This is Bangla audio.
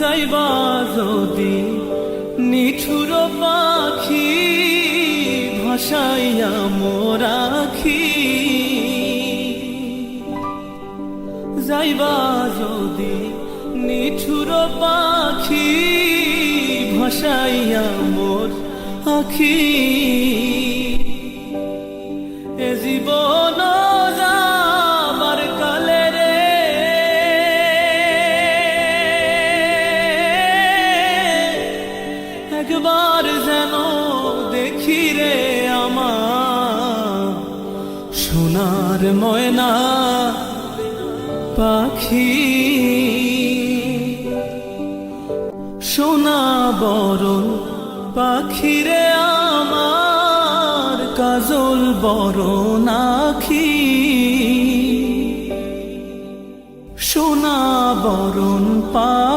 যাইবা যদি নিঠুর পাখি ভাসাইয়া মোরাখি। যাইবা যদি নিঠুর পাখি ভাসাইয়া মোর আখি। এ জীবন একবার যেন দেখি রে আমার সোনার ময়না পাখি। সোনা বরণ পাখি রে আমার, কাজল বরণ আখি। সোনা বরণ পা